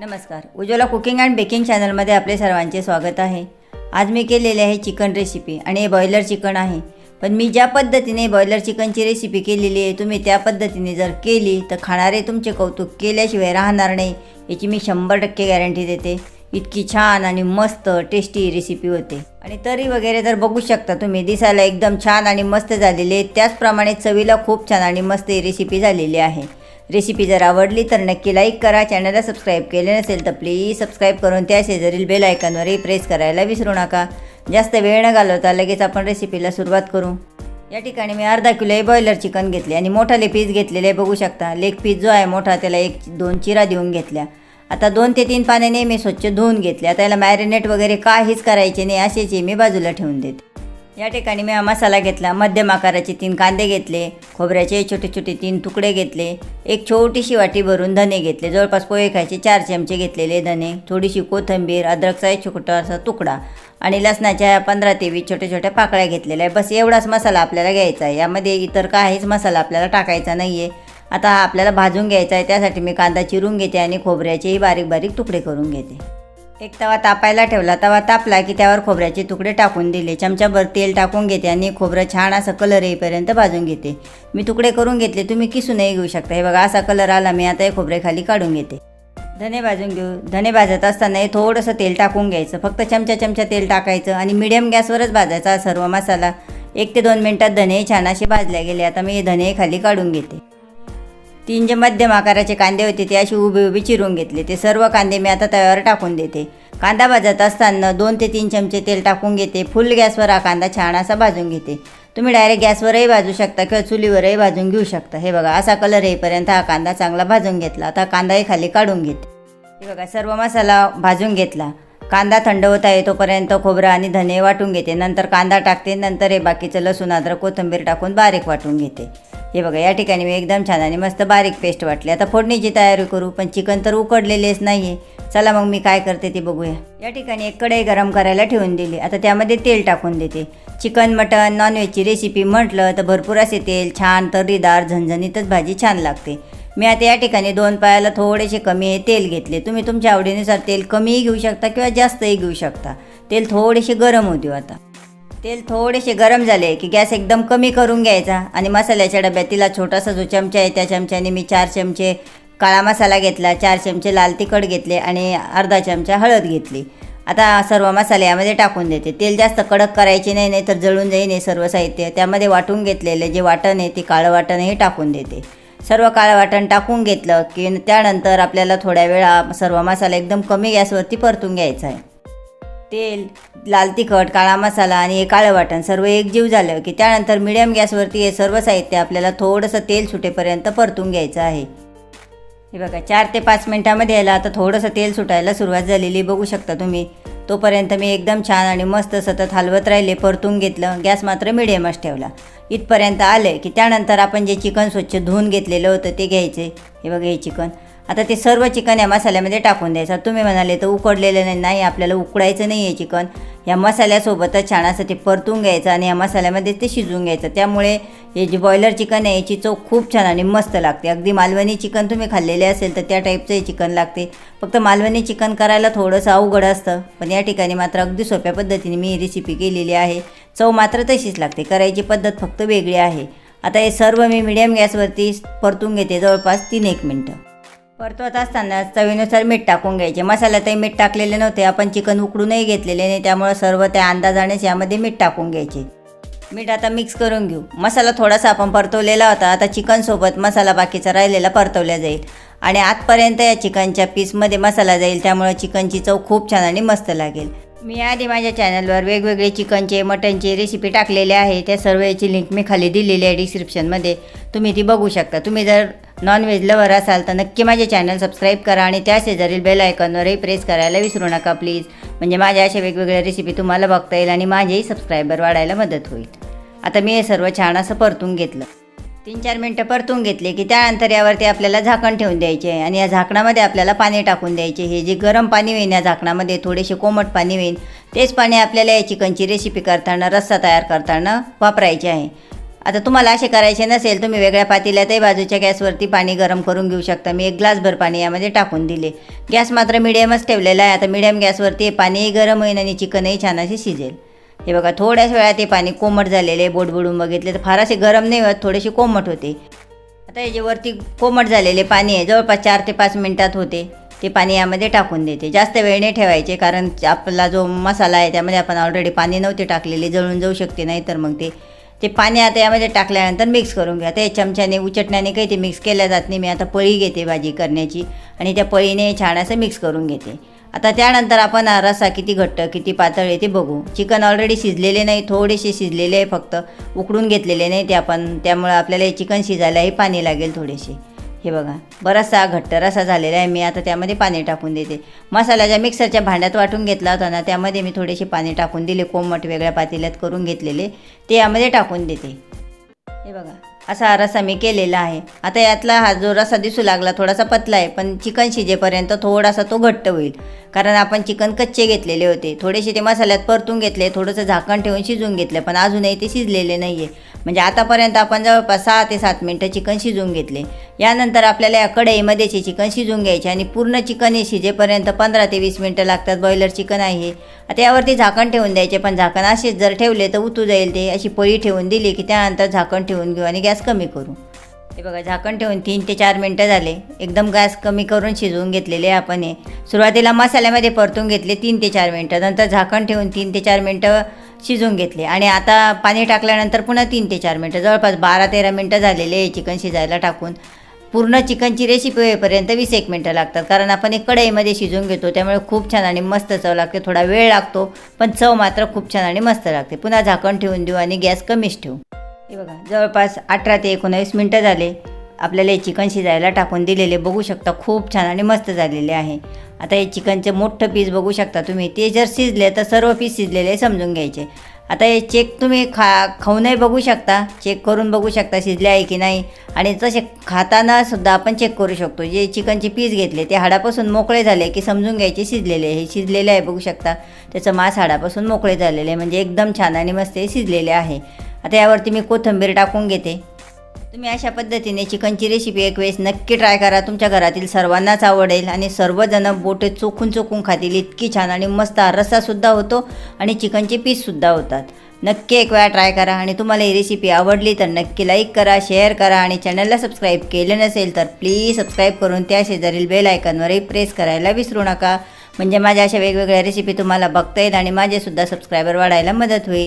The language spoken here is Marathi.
नमस्कार. उज्ज्वला कुकिंग अँड बेकिंग चॅनलमध्ये आपले सर्वांचे स्वागत आहे. आज मी केलेली आहे चिकन रेसिपी आणि हे बॉयलर चिकन आहे. पण मी ज्या पद्धतीने बॉयलर चिकनची रेसिपी केलेली आहे तुम्ही त्या पद्धतीने जर केली तर खाणारे तुमचे कौतुक केल्याशिवाय राहणार नाही याची मी शंभर टक्के गॅरंटी देते. इतकी छान आणि मस्त टेस्टी रेसिपी होते. आणि तरी वगैरे तर बघू शकता तुम्ही दिसायला एकदम छान आणि मस्त झालेली आहे. त्याचप्रमाणे चवीला खूप छान आणि मस्त ही रेसिपी झालेली आहे. रेसिपी जर आवडली तर नक्की लाईक करा. चॅनलला सबस्क्राईब केले नसेल तर प्लीज सबस्क्राईब करून त्या शेजारील बेल आयकॉनवरही प्रेस करायला विसरू नका. जास्त वेळ न घालवता लगेच आपण रेसिपीला सुरुवात करू. या ठिकाणी मी अर्धा किलो हे बॉयलर चिकन घेतले आणि मोठाले पीस घेतलेले बघू शकता. लेग पीस जो आहे मोठा त्याला एक दोन चिरा देऊन घेतल्या. आता दोन ते तीन पाण्याने मी स्वच्छ धुवून घेतल्या त्याला मॅरिनेट वगैरे काहीच करायचे नाही. असेच मी बाजूला ठेवून देते. या ठिकाणी मी हा मसाला घेतला. मध्यम आकाराचे तीन कांदे घेतले खोबऱ्याचे छोटे छोटे तीन तुकडे घेतले एक छोटीशी वाटी भरून धने घेतले जवळपास पोहे खायचे चार चमचे घेतलेले धने थोडीशी कोथिंबीर अद्रकचा एक छोटासा तुकडा आणि लसणाच्या पंधरा ते वीस छोट्या छोट्या पाकळ्या घेतलेल्या आहे बस एवढाच मसाला आपल्याला घ्यायचा आहे. यामध्ये इतर काहीच मसाला आपल्याला टाकायचा नाही आहे आता हा आपल्याला भाजून घ्यायचा आहे. त्यासाठी मी कांदा चिरून घेते आणि खोबऱ्याचेही बारीक बारीक तुकडे करून घेते. एक तवा तापायला ठेवला. तवा तापला की त्यावर खोबऱ्याचे तुकडे टाकून दिले. चमच्याभर तेल टाकून घेते आणि खोबरं छान असं कलर येईपर्यंत भाजून घेते. मी तुकडे करून घेतले तुम्ही किसूनही घेऊ शकता. हे बघा असा कलर आला मी आता हे खोबरे खाली काढून घेते. धने भाजून घेऊ. धने भाजत असताना हे थोडंसं तेल टाकून घ्यायचं. फक्त चमचा चमचा तेल टाकायचं आणि मिडियम गॅसवरच भाजायचा सर्व मसाला. एक ते दोन मिनटात धने छान असे भाजले गेले. आता मी हे धने खाली काढून घेते. तीन जे मध्यम आकाराचे कांदे होते ते असे उभे उभे चिरून घेतले. ते सर्व कांदे मी आता तव्यावर टाकून देते. कांदा भाजत असताना दोन ते तीन चमचे तेल टाकून घेते. फुल गॅसवर हा कांदा छान असा भाजून घेते. तुम्ही डायरेक्ट गॅसवरही भाजू शकता किंवा चुलीवरही भाजून घेऊ शकता. हे बघा असा कलर येईपर्यंत हा कांदा चांगला भाजून घेतला. आता कांदाही खाली काढून घेते. हे बघा सर्व मसाला भाजून घेतला. कांदा थंड होता येतोपर्यंत खोबरं आणि धने वाटून घेते. नंतर कांदा टाकते. नंतर हे बाकीचं लसूण अद्रक कोथिंबीर टाकून बारीक वाटून घेते. हे बघा या ठिकाणी मी एकदम छान आणि मस्त बारीक पेस्ट वाटली. आता फोडणीची तयारी करू पण चिकन तर उकडलेलेच नाही आहे चला मग मी काय करते ते बघूया. या ठिकाणी एक कढई गरम करायला ठेवून दिली. आता त्यामध्ये तेल टाकून देते. चिकन मटन नॉनव्हेजची रेसिपी म्हटलं तर भरपूर असे तेल छान तर्रीदार झणझणीतच भाजी छान लागते. मी आता या ठिकाणी दोन पायाला थोडेसे कमी तेल घेतले. तुम्ही तुमच्या आवडीनुसार तेल कमीही घेऊ शकता किंवा जास्तही घेऊ शकता. तेल थोडेसे गरम होऊ देऊ आता. तेल थोडेसे गरम झाले की गॅस एकदम कमी करून घ्यायचा. आणि मसाल्याच्या डब्यात तिला छोटासा जो चमचा आहे त्या चमच्याने मी चार चमचे काळा मसाला घेतला चार चमचे लाल तिखट घेतले आणि अर्धा चमचा हळद घेतली. आता सर्व मसाले यामध्ये टाकून देते. तेल जास्त कडक करायचे नाही नाही तर जळून जाईन हे सर्व साहित्य. त्यामध्ये वाटून घेतलेले जे वाटण आहे ते काळं वाटणही टाकून देते. सर्व काळं वाटण टाकून घेतलं की त्यानंतर आपल्याला थोड्या वेळा सर्व मसाला एकदम कमी गॅसवरती परतून घ्यायचा आहे. तेल लाल तिखट काळा मसाला आणि हे काळं वाटण सर्व एकजीव झालं की त्यानंतर मिडियम गॅसवरती हे सर्व साहित्य आपल्याला थोडंसं तेल सुटेपर्यंत परतून घ्यायचं आहे. हे बघा चार ते पाच मिनटामध्ये यायला आता थोडंसं तेल सुटायला सुरुवात झालेली बघू शकता तुम्ही. तोपर्यंत मी एकदम छान आणि मस्त सतत हलवत राहिले परतून घेतलं. गॅस मात्र मिडियमच ठेवला. इथपर्यंत आलं की त्यानंतर आपण जे चिकन स्वच्छ धुवून घेतलेलं होतं ते घ्यायचे. हे बघा हे चिकन. आता ते सर्व चिकन या मसाल्यामध्ये टाकून द्यायचं. तुम्ही म्हणाले तर उकडलेलं नाही नाही आपल्याला उकडायचं नाही आहे चिकन. या मसाल्यासोबतच छान असं ते परतून घ्यायचं आणि या मसाल्यामध्ये ते शिजवून घ्यायचं. त्यामुळे हे जे बॉयलर चिकन आहे याची चव खूप छान आणि मस्त लागते. अगदी मालवणी चिकन तुम्ही खाल्लेले असेल तर त्या टाईपचं हे चिकन लागते. फक्त मालवणी चिकन करायला थोडंसं अवघड असतं पण या ठिकाणी मात्र अगदी सोप्या पद्धतीने मी ही रेसिपी केलेली आहे. चव मात्र तशीच लागते. करायची पद्धत फक्त वेगळी आहे. आता हे सर्व मी मिडियम गॅसवरती परतून घेते जवळपास तीन एक मिनटं. परतवत असताना चवीनुसार मीठ टाकून घ्यायचे. मसाल्यातही मीठ टाकलेले नव्हते. आपण चिकन उकडूनही घेतलेले नाही. त्यामुळं सर्व त्या अंदाजानेच यामध्ये मीठ टाकून घ्यायचे. मीठ आता मिक्स करून घेऊ. मसाला थोडासा आपण परतवलेला होता. आता चिकनसोबत मसाला बाकीचा राहिलेला परतवला जाईल. आणि आतपर्यंत या चिकनच्या पीसमध्ये मसाला जाईल. त्यामुळं चिकनची चव खूप छान आणि मस्त लागेल. मी आधी माझ्या चॅनलवर वेगवेगळे चिकनचे मटनचे रेसिपी टाकलेले आहे. त्या सर्व याची लिंक मी खाली दिलेली आहे डिस्क्रिप्शनमध्ये तुम्ही ती बघू शकता. तुम्ही जर नॉनव्हेज लवर असाल तर नक्की माझे चॅनल सबस्क्राईब करा आणि त्या शेजारील बेल आयकॉनवरही प्रेस करायला विसरू नका प्लीज म्हणजे माझ्या अशा वेगवेगळ्या रेसिपी तुम्हाला बघता येईल आणि माझेही सबस्क्रायबर वाढायला मदत होईल. आता मी हे सर्व छान असं परतून घेतलं. तीन चार मिनटं परतून घेतले की त्यानंतर यावरती आपल्याला झाकण ठेवून द्यायचे आहे. आणि या झाकणामध्ये आपल्याला पाणी टाकून द्यायचे हे जे गरम पाणी होईन या झाकणामध्ये थोडेसे कोमट पाणी होईल तेच पाणी आपल्याला या चिकनची रेसिपी करताना रस्सा तयार करताना वापरायचे आहे. आता तुम्हाला असे करायचे नसेल तुम्ही वेगळ्या पातेल्यातही बाजूच्या गॅसवरती पाणी गरम करून घेऊ शकता. मी एक ग्लासभर पाणी यामध्ये टाकून दिले. गॅस मात्र मिडियमच ठेवलेला आहे. आता मिडियम गॅसवरती हे पाणीही गरम होईल आणि चिकनही छान असे शिजेल. हे बघा थोड्याच वेळात ते पाणी कोमट झालेले बोडबुडून बघितले तर फार असे गरम नाही होत थोडेसे कोमट होते. आता हे जे वरती कोमट झालेले पाणी आहे जवळपास चार ते पाच मिनटात होते. ते पाणी यामध्ये टाकून देते. जास्त वेळ नाही ठेवायचे कारण आपला जो मसाला आहे त्यामध्ये आपण ऑलरेडी पाणी नव्हते टाकलेले जळून जाऊ शकते नाही तर मग ते ते पाणी आता यामध्ये टाकल्यानंतर मिक्स करून घ्या. ते चमच्याने उचटण्याने काही ते मिक्स केल्या जात नाही. मी आता पळी घेते भाजी करण्याची आणि त्या पळीने छान असं मिक्स करून घेते. आता त्यानंतर आपण रसा किती घट्ट किती पातळ आहे ते बघू. चिकन ऑलरेडी शिजलेले नाही थोडेसे शिजलेले आहे फक्त. उकडून घेतलेले नाही ते आपण. त्यामुळं आपल्याला हे चिकन शिजायलाही पाणी लागेल थोडेसे. हे बघा बराचसा घट्ट असा झालेला आहे. मी आता त्यामध्ये पाणी टाकून देते. मसाल्याच्या मिक्सरच्या भांड्यात वाटून घेतला होता ना त्यामध्ये मी थोडेसे पाणी टाकून दिले कोमट वेगळ्या पातेल्यात करून घेतलेले ते यामध्ये टाकून देते. हे बघा असा हा रसा मी केलेला आहे. आता यातला हा जो रसा दिसू लागला थोडासा पतला आहे पण चिकन शिजेपर्यंत थोडासा तो घट्ट होईल. कारण आपण चिकन कच्चे घेतलेले होते. थोडेसे ते मसाल्यात परतून घेतले थोडंसं झाकण ठेवून शिजून घेतलं पण अजूनही ते शिजलेले नाही आहे म्हणजे आतापर्यंत आपण जवळपास सहा ते सात मिनटं चिकन शिजवून घेतले. यानंतर आपल्याला या कढईमध्ये चिकन शिजवून घ्यायचे आणि पूर्ण चिकन हे शिजेपर्यंत पंधरा ते वीस मिनटं लागतात. बॉयलर चिकन आहे आता यावरती झाकण ठेवून द्यायचे पण झाकण असेच जर ठेवले तर उतू जाईल ते. अशी पळी ठेवून दिली की त्यानंतर झाकण ठेवून घेऊ आणि गॅस कमी करू. हे बघा झाकण ठेवून तीन ते चार मिनटं झाले. एकदम गॅस कमी करून शिजवून घेतलेले आपण हे. सुरुवातीला मसाल्यामध्ये परतून घेतले तीन ते चार मिनटं. नंतर झाकण ठेवून तीन ते चार मिनटं शिजवून घेतले. आणि आता पाणी टाकल्यानंतर पुन्हा तीन ते चार मिनटं. जवळपास बारा तेरा मिनटं झालेले आहे चिकन शिजायला टाकून. पूर्ण चिकनची रेसिपी होईपर्यंत वीस एक मिनटं लागतात. कारण आपण एक कढईमध्ये शिजून घेतो त्यामुळे खूप छान आणि मस्त चव लागते. थोडा वेळ लागतो पण चव मात्र खूप छान आणि मस्त लागते. पुन्हा झाकण ठेवून देऊ आणि गॅस कमीच ठेवू. हे बघा जवळपास अठरा ते एकोणावीस मिनटं झाले. आपल्याला हे चिकन शिजायला टाकून दिलेले बघू शकता खूप छान आणि मस्त झालेले आहे. आता हे चिकनचे मोठं पीस बघू शकता तुम्ही. ते जर शिजले तर सर्व पीस शिजलेले समजून घ्यायचे. आता हे चेक तुम्ही खा खाऊनही बघू शकता. चेक करून बघू शकता शिजले आहे की नाही. आणि तसे खाताना सुद्धा आपण चेक करू शकतो. जे चिकनचे पीस घेतले ते हाडापासून मोकळे झाले की समजून घ्यायचे शिजलेले. हे शिजलेले आहे बघू शकता. त्याचं मांस हाडापासून मोकळे झालेले आहे. म्हणजे एकदम छान आणि मस्त हे शिजलेले आहे. आता यावरती मी कोथिंबीर टाकून घेते. तुम्ही अशा पद्धतीने चिकनची रेसिपी एक वेळेस नक्की ट्राय करा. तुमच्या घरातील सर्वांनाच आवडेल आणि सर्वजण बोटे चोखून चोखून खातील. इतकी छान आणि मस्त रस्सासुद्धा होतो आणि चिकनचे पीससुद्धा होतात. नक्की एक वेळा ट्राय करा आणि तुम्हाला ही रेसिपी आवडली तर नक्की लाईक करा शेअर करा आणि चॅनलला सबस्क्राईब केले नसेल तर प्लीज सबस्क्राईब करून त्या शेजारील बेल आयकॉनवरही प्रेस करायला विसरू नका. म्हणजे माझ्या अशा वेगवेगळ्या रेसिपी तुम्हाला बघता येईल आणि माझेसुद्धा सबस्क्रायबर वाढायला मदत होईल.